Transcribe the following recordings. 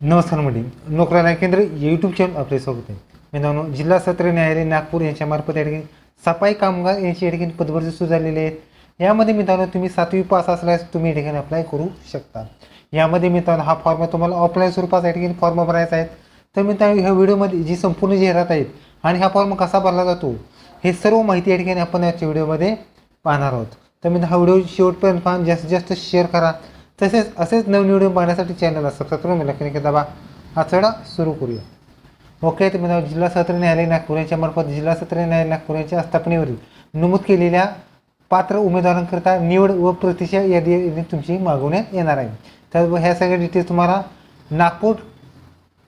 नमस्कार मंडळी. नोकराला केंद्र यूट्यूब चॅनल आपले स्वागत आहे. मित्रांनो जिल्हा सत्र न्यायालय नागपूर यांच्यामार्फत या ठिकाणी सफाई कामगार यांची या ठिकाणी पदभरती सुरू झालेली आहेत यामध्ये मित्रांनो तुम्ही सातवी पास असल्यास तुम्ही या ठिकाणी अप्लाय करू शकता. यामध्ये मित्रांनो हा फॉर्म तुम्हाला ऑफलाईन स्वरूपात या ठिकाणी फॉर्म भरायचा आहे. तर मित्रांनो ह्या व्हिडिओमध्ये जी संपूर्ण जाहिरात आहेत आणि हा फॉर्म कसा भरला जातो हे सर्व माहिती या ठिकाणी आपण याच्या व्हिडिओमध्ये पाहणार आहोत. तर मित्र हा व्हिडिओ शेवटपर्यंत पाहून जास्तीत जास्त शेअर करा. तसेच असेच नवनिवडून पाहण्यासाठी चॅनलला सबस्क्राईब करून मला की दाबा. हा चढा सुरू करूया. ओके तर मित्रांनो जिल्हा सत्र न्यायालय नागपूर यांच्या मार्फत जिल्हा सत्र न्यायालय नागपूर यांच्या स्थापनेवरील नमूद केलेल्या पात्र उमेदवारांकरता निवड व प्रतिशा यादी यादी तुमची मागवण्यात येणार आहे. तर ह्या सगळ्या डिटेल्स तुम्हाला Nagpur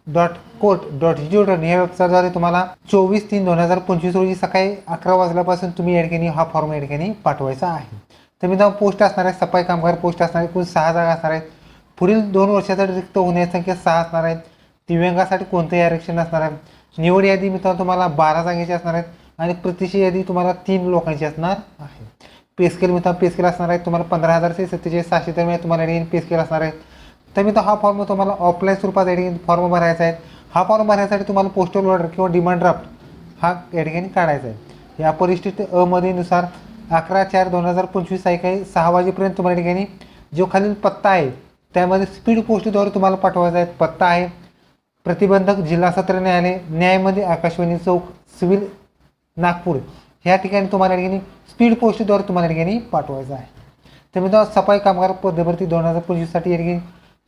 dot court dot G dot ह्या वेबसाईटद्वारे तुम्हाला चोवीस तीन दोन हजार पंचवीस रोजी सकाळी अकरा वाजल्यापासून तुम्ही या ठिकाणी हा फॉर्म या ठिकाणी पाठवायचा आहे. तर मित्रांनो पोस्ट असणार आहे सफाई कामगार पोस्ट असणार आहे एकूण सहा जागा असणार आहेत. पुढील दोन वर्षासाठी रिक्त होण्याची संख्या सहा असणार आहेत दिव्यांगासाठी कोणतंही आरक्षण असणार आहे. निवड यादी मित्रांनो तुम्हाला बारा जागेची असणार आहेत आणि प्रतिशत यादी तुम्हाला तीन लोकांची असणार आहे. पेस्केल मित्रांनो पेस्केल असणार आहे. तुम्हाला पंधरा हजार ते सत्तेचाळीस सहाशे दरम्यान तुम्हाला या पेस्केल असणार आहे. तर मी हा फॉर्म तुम्हाला ऑफलाईन स्वरूपात या फॉर्म भरायचा आहे. हा फॉर्म भरायसाठी तुम्हाला पोस्टल ऑर्डर किंवा डिमांड ड्राफ्ट हा या ठिकाणी काढायचा आहे. या परिस्थिती अमधीनुसार अकरा चार दोन हजार पंचवीस तारखे सहा वाजेपर्यंत तुम्हाला या ठिकाणी जो खालील पत्ता आहे त्यामध्ये स्पीड पोस्टद्वारे तुम्हाला पाठवायचा आहे पत्ता आहे. प्रतिबंधक जिल्हा सत्र न्यायालय न्यायमध्ये आकाशवाणी चौक सिव्हिल नागपूर ह्या ठिकाणी तुम्हाला या ठिकाणी स्पीड पोस्टद्वारे तुम्हाला ठिकाणी पाठवायचं आहे. तर मित्रांनो सफाई कामगार पदभरती दोन हजार पंचवीससाठी या ठिकाणी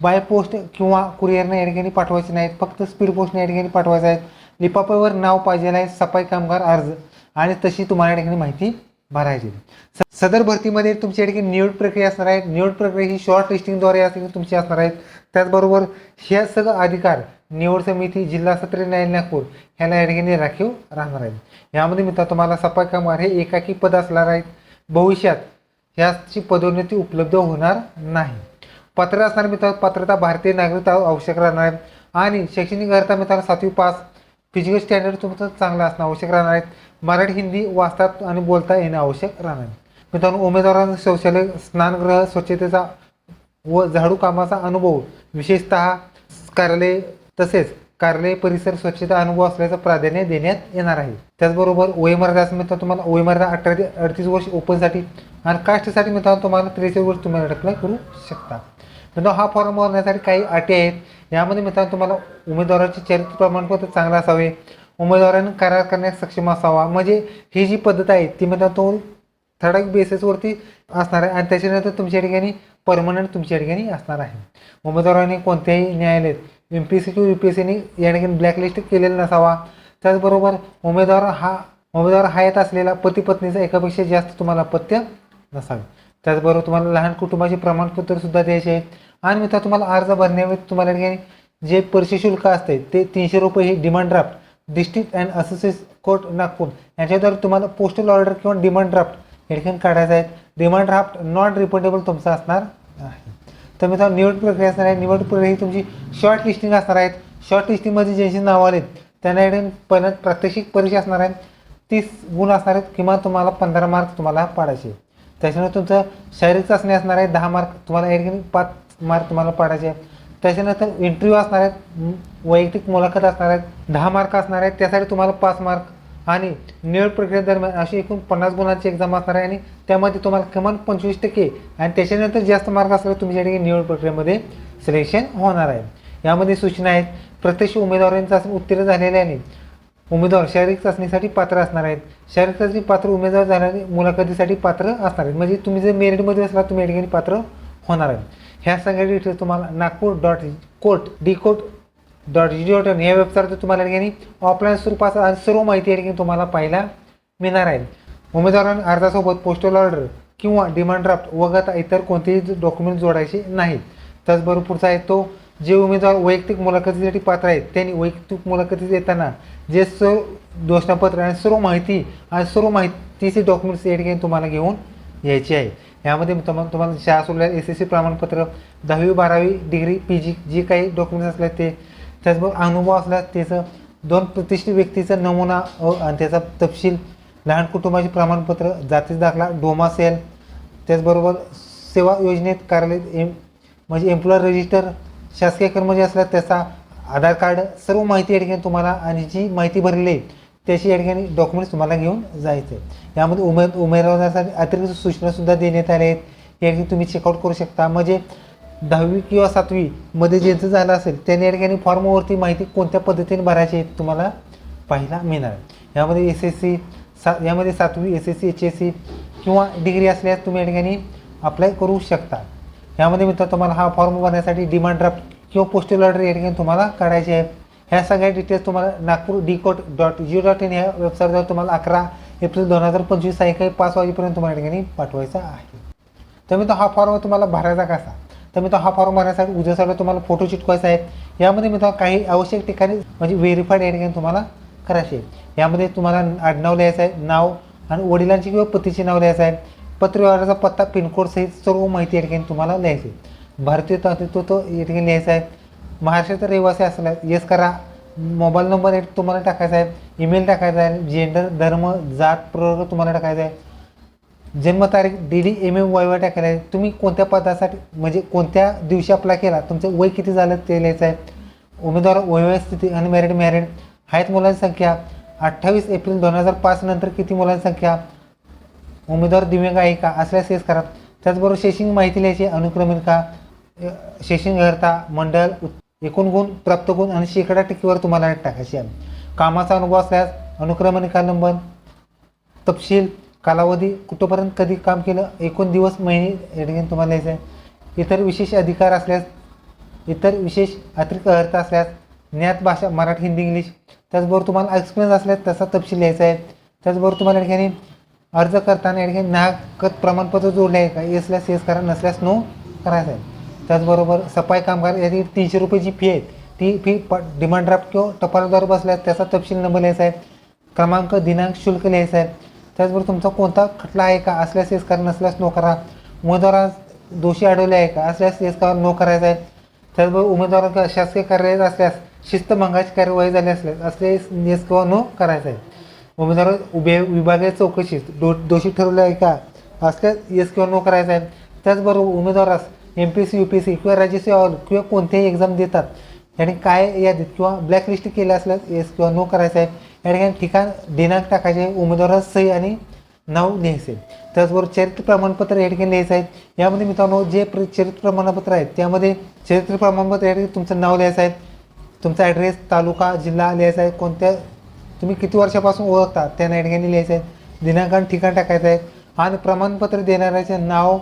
बाय पोस्ट किंवा कुरिअरने या ठिकाणी पाठवायचे नाहीत. फक्त स्पीड पोस्टने या ठिकाणी पाठवायचं आहे लिफाफ्यावर नाव पाहिजे आहे सफाई कामगार अर्ज. आणि तशी तुम्हाला या ठिकाणी माहिती भरायची स- सदर भरतीमध्ये तुमची ठिकाणी निवड प्रक्रिया असणार आहे. निवड प्रक्रिया ही शॉर्ट लिस्टिंगद्वारे या तुमची असणार आहेत. त्याचबरोबर ह्या सगळं अधिकार निवड समिती जिल्हा सत्र न्यायालय नागपूर ह्याला या ठिकाणी राखीव राहणार आहेत. यामध्ये मित्र तुम्हाला सफाई कामगार हे एकाकी पद असणार आहेत. भविष्यात ह्याची पदोन्नती उपलब्ध होणार नाही. पत्र असणार मित्र पात्रता भारतीय नागरिकता आवश्यक राहणार आहे. आणि शैक्षणिक अर्हता मित्रांनो सातवी पास फिजिकल स्टँडर्ड तुमचं चांगलं असणं आवश्यक राहणार आहेत मराठी हिंदी वाचता आणि बोलता येणं आवश्यक राहणार आहे मित्रांनो उमेदवारांना शौचालय स्नानगृह स्वच्छतेचा व झाडू कामाचा अनुभव विशेषतः कार्यालय तसेच कार्यालय परिसर स्वच्छता अनुभव असल्याचं प्राधान्य देण्यात येणार आहे. त्याचबरोबर वयमर्यादा असं मित्रांनो तुम्हाला वयमर्यादा अठरा ते अडतीस वर्ष ओपनसाठी आणि कास्टसाठी मित्रांनो तुम्हाला त्रेचाळीस वर्ष तुम्ही अप्लाय करू शकता. मित्रांनो हा फॉर्म भरण्यासाठी काही अटी आहेत. यामध्ये मित्रांनो तुम्हाला उमेदवाराचे चरित्र प्रमाणपत्र चांगलं असावे. उमेदवाराने करार करण्यास सक्षम असावा. म्हणजे ही जी पद्धत आहे ती मित्रांनो तो ठराविक बेसिसवरती असणार आहे आणि त्याच्यानंतर तुमच्या ठिकाणी परमनंट तुमच्या ठिकाणी असणार आहे. उमेदवाराने कोणत्याही न्यायालयात एम पी एस सी किंवा यू पी एस सीने या ठिकाणी ब्लॅकलिस्ट केलेला नसावा. त्याचबरोबर उमेदवार हा उमेदवार हा येत असलेला पती पत्नीचा एकापेक्षा जास्त तुम्हाला पत्य नसावे. त्याचबरोबर तुम्हाला लहान कुटुंबाचे प्रमाणपत्र सुद्धा द्यायचे आहेत. आणि मित्र तुम्हाला अर्ज भरण्यावेळी तुम्हाला ठिकाणी जे परिचय शुल्क असते ते तीनशे रुपये हे demand draft district and assistance court Nagpur यांच्याद्वारे तुम्हाला पोस्टल ऑर्डर किंवा डिमांड ड्राफ्ट हे ठिकाणी काढायचं आहे डिमांड ड्राफ्ट नॉन रिपोर्टेबल तुमचा असणार आहे. तर मित्रांनो निवड प्रक्रिया असणार आहे. निवड प्रक्रिया ही तुमची शॉर्ट लिस्टिंग असणार आहेत. शॉर्ट लिस्टिंगमध्ये ज्यांची नावं आले त्यांना या ठिकाणी पहिल्या प्रात्यक्षिक परीक्षा असणार आहेत. तीस गुण असणार आहेत. किंवा तुम्हाला पंधरा मार्क तुम्हाला पाडायचे त्याच्यानंतर तुमचं शारीरिक चाचणी असणार आहे दहा मार्क तुम्हाला एक पाच मार्क तुम्हाला पाडायचे आहेत. त्याच्यानंतर इंटरव्ह्यू असणार आहेत वैयक्तिक मुलाखत असणार आहेत दहा मार्क असणार आहेत त्यासाठी तुम्हाला पाच मार्क आणि निवड प्रक्रियेदरम्यान अशी एकूण पन्नास गुणांची एक्झाम असणार आहे आणि त्यामध्ये तुम्हाला किमान पंचवीस टक्के आणि त्याच्यानंतर जास्त मार्क असल्यास तुमच्या ठिकाणी निवड प्रक्रियेमध्ये सिलेक्शन होणार आहे. यामध्ये सूचना आहेत प्रत्यक्ष उमेदवारांचा उत्तीर्ण उत्तीर्ण आणि उमेदवार शारीरिक चाचणीसाठी पात्र असणार आहेत. शारीरिक चाचणी पात्र उमेदवार झाल्याने मुलाखतीसाठी पात्र असणार आहेत. म्हणजे तुम्ही जर मेरिटमध्ये असला तुम्ही या ठिकाणी पात्र होणार आहेत. ह्या सगळ्या डिटेल्स तुम्हाला Nagpur dot court D court dot G dot in या वेबसाईटवर तुम्हाला या ठिकाणी ऑफलाईन स्वरूपाचा सर्व माहिती या ठिकाणी तुम्हाला पाहायला मिळणार आहे. उमेदवारांनी अर्जासोबत पोस्टल ऑर्डर किंवा डिमांड ड्राफ्ट वगळता इतर कोणतेही डॉक्युमेंट जोडायचे नाहीत. त्याचबरोबर पुढचा आहे तो जे उमेदवार वैयक्तिक मुलाखतीसाठी पात्र आहेत त्यांनी वैयक्तिक मुलाखतीत देताना जे सर्व घोषणापत्र आणि सर्व माहिती आणि सर्व माहितीचे डॉक्युमेंट्स या ठिकाणी तुम्हाला घेऊन यायचे आहे. यामध्ये तुम्हाला तुम्हाला शाळा सोडल्या एस एस सी प्रमाणपत्र दहावी बारावी डिग्री पी जी जे काही डॉक्युमेंट्स असले ते त्याचबरोबर अनुभव असल्यास त्याचं दोन प्रतिष्ठित व्यक्तीचा नमुना आणि त्याचा तपशील लहान कुटुंबाचे प्रमाणपत्र जातीचा दाखला डोमा सेल त्याचबरोबर सेवा योजनेत कार्यालय एम म्हणजे एम्प्लॉयर रजिस्टर शासकीय कर्मचारी असला त्याचा आधार कार्ड सर्व माहिती या ठिकाणी तुम्हाला आणि जी माहिती भरलेली आहे त्याची या ठिकाणी डॉक्युमेंट्स तुम्हाला घेऊन जायचं आहे. यामध्ये उमेद उमेदवारासाठी अतिरिक्त सूचनासुद्धा देण्यात आल्या आहेत. या ठिकाणी तुम्ही चेकआउट करू शकता. म्हणजे दहावी किंवा सातवीमध्ये ज्यांचं झालं असेल त्यांनी या ठिकाणी फॉर्मवरती माहिती कोणत्या पद्धतीने भरायची आहे तुम्हाला पाहायला मिळणार यामध्ये एस एस सी सा यामध्ये सातवी S S C H S C किंवा डिग्री असल्यास तुम्ही या ठिकाणी अप्लाय करू शकता. यामध्ये मित्र तुम्हाला हा फॉर्म भरण्यासाठी डिमांड ड्राफ्ट किंवा पोस्टल ऑर्डर या ठिकाणी तुम्हाला काढायची आहे. ह्या सगळ्या डिटेल्स तुम्हाला Nagpur D court dot G dot in या वेबसाईटवर तुम्हाला अकरा एप्रिल दोन हजार पंचवीस सायंकाळी पाच वाजेपर्यंत तुम्हाला या ठिकाणी पाठवायचा आहे. तर मित्र हा फॉर्म तुम्हाला भरायचा कसा तर मित्र हा फॉर्म भरण्यासाठी उद्यासाठी तुम्हाला फोटो चिटकवायचा आहे. यामध्ये मित्र काही आवश्यक ठिकाणी म्हणजे व्हेरीफाईड या ठिकाणी तुम्हाला करायचे आहे. यामध्ये तुम्हाला आडनाव लिहायचं आहे नाव आणि वडिलांची किंवा पतीचे नाव लिहायचं आहे. पत्रव्यवहाराचा पत्ता पिनकोड सहित सर्व माहिती या ठिकाणी तुम्हाला लिहायची भारतीय तो तो या ठिकाणी लिहायचा आहे. महाराष्ट्राचा रहिवासी असला येस करा. मोबाईल नंबर एक तुम्हाला टाकायचा आहे. ईमेल टाकायचा आहे. जेंडर धर्म जात प्रवर्ग तुम्हाला टाकायचा आहे. जन्मतारीख D D M M Y Y टाकायला आहे. तुम्ही कोणत्या पदासाठी म्हणजे कोणत्या दिवशी अप्लाय केला तुमचं वय किती झालं ते लिहायचं आहे. उमेदवार वैवाहिक स्थिती अनमॅरिड मॅरिड आहेत मुलांची संख्या. अठ्ठावीस एप्रिल दोन हजार पाच नंतर किती मुलांची संख्या? उमेदवार दिव्यांग आहे का? असल्यास हेच करा. त्याचबरोबर शैक्षणिक माहिती लिहायची अनुक्रमिका अ, शैक्षणिक अर्हता मंडळ एकूण गुण प्राप्त गुण आणि शेकडा टक्केवर तुम्हाला टाकायची आहे. कामाचा अनुभव असल्यास अनुक्रमणिका नंबर तपशील कालावधी कुठंपर्यंत कधी काम केलं एकूण दिवस महिने या ठिकाणी तुम्हाला लिहायचं आहे इतर विशेष अधिकार असल्यास इतर विशेष अतिरिक्त अर्थ असल्यास ज्ञात भाषा मराठी हिंदी इंग्लिश त्याचबरोबर तुम्हाला एक्सपिरियन्स असल्यास तसा तपशील लिहायचा आहे. त्याचबरोबर तुम्हाला या ठिकाणी अर्ज करताना हे नागत प्रमाणपत्र जोडले आहे का? येसल्यास येस करा नसल्यास नो करायचं आहे. त्याचबरोबर सफाई कामगार याची तीनशे रुपयाची फी आहे. ती फी प डिमांड ड्राफ्ट किंवा टपालद्वारे बसल्यास त्याचा तपशील नंबर लिहायचा आहे. क्रमांक दिनांक शुल्क लिहायचं आहे. त्याचबरोबर तुमचा कोणता खटला आहे का? असल्यास येस करा नसल्यास नो करा. उमेदवारास दोषी आढळले आहे का? असल्यास येस करा नो करायचा आहे. त्याचबरोबर उमेदवार शासकीय कार्यालयात असल्यास शिस्तभंगाची कार्यवाही झाली असल्यास असल्यास येस किंवा नो करायचं आहे. उमेदवार उभे विभागीय चौकशीत दो दोषी ठरवले आहे का? असल्यास येस किंवा नो करायचं आहे. त्याचबरोबर उमेदवारास M P S C U P S C किंवा राज्यसेवा किंवा कोणतेही एक्झाम देतात. याने काय यादीत किंवा ब्लॅकलिस्ट केलं असल्यास येस किंवा नो करायचं आहे. या ठिकाणी ठिकाण दिनांक टाकायचे आहे. उमेदवारास सही आणि नाव लिहायचे त्याचबरोबर चरित्र प्रमाणपत्र या ठिकाणी लिहायचं आहे. यामध्ये मित्रांनो जे प्र चरित्र प्रमाणपत्र आहेत त्यामध्ये चरित्र प्रमाणपत्र या ठिकाणी तुमचं नाव लिहायचं आहे. तुमचा ॲड्रेस तालुका जिल्हा लिहायचा आहे. कोणत्या तुम्ही किती वर्षापासून ओळखता? त्या या ठिकाणी लिहायचं आहे दिनांकन ठिकाण टाकायचं आहे आणि प्रमाणपत्र देणाऱ्याचे नाव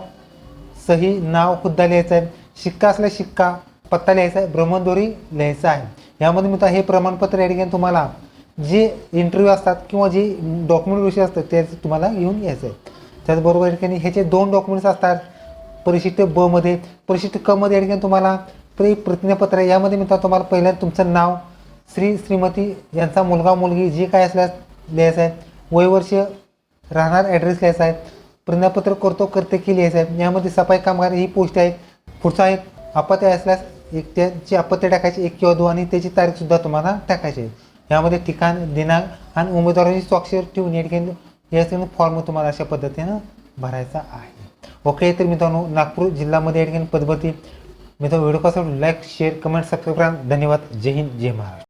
सही नाव खुद्दा लिहायचं आहे शिक्का असल्या शिक्का पत्ता लिहायचा आहे भ्रमणदोरी लिहायचा आहे यामध्ये मित्र हे प्रमाणपत्र या तुम्हाला जे इंटरव्ह्यू असतात किंवा जे डॉक्युमेंट विषय असतात ते तुम्हाला घेऊन यायचं आहे त्याचबरोबर या ठिकाणी ह्याचे दोन डॉक्युमेंट्स असतात परिशिष्ट बमध्ये परिशिष्ट कमध्ये मध्ये या ठिकाणी तुम्हाला प्रे प्रतिज्ञापत्र यामध्ये मित्र तुम्हाला पहिल्यांदा तुमचं नाव श्री श्रीमती यांचा मुलगा मुलगी जे काय असल्यास लिहायचं आहे. वयवर्ष राहणार ॲड्रेस लिहायचा आहे. प्रज्ञापत्र करतो करते की लिहायचं आहे. यामध्ये सफाई कामगार ही पोस्ट आहे. पुढचा आहे अपत्य असल्यास एक त्याची अपत्य टाकायची एक किंवा दोन आणि त्याची तारीखसुद्धा तुम्हाला टाकायची आहे. यामध्ये ठिकाण दिनांक आणि उमेदवारांची स्वाक्षर ठेवून या ठिकाणी यासाठी फॉर्म तुम्हाला अशा पद्धतीनं भरायचा आहे. ओके तर मित्रांनो नागपूर जिल्ह्यामध्ये या ठिकाणी पद्धती मित्रांनो व्हिडिओ कसा लाईक शेअर कमेंट सबस्क्राईब करा. धन्यवाद. जय हिंद जय महाराष्ट्र.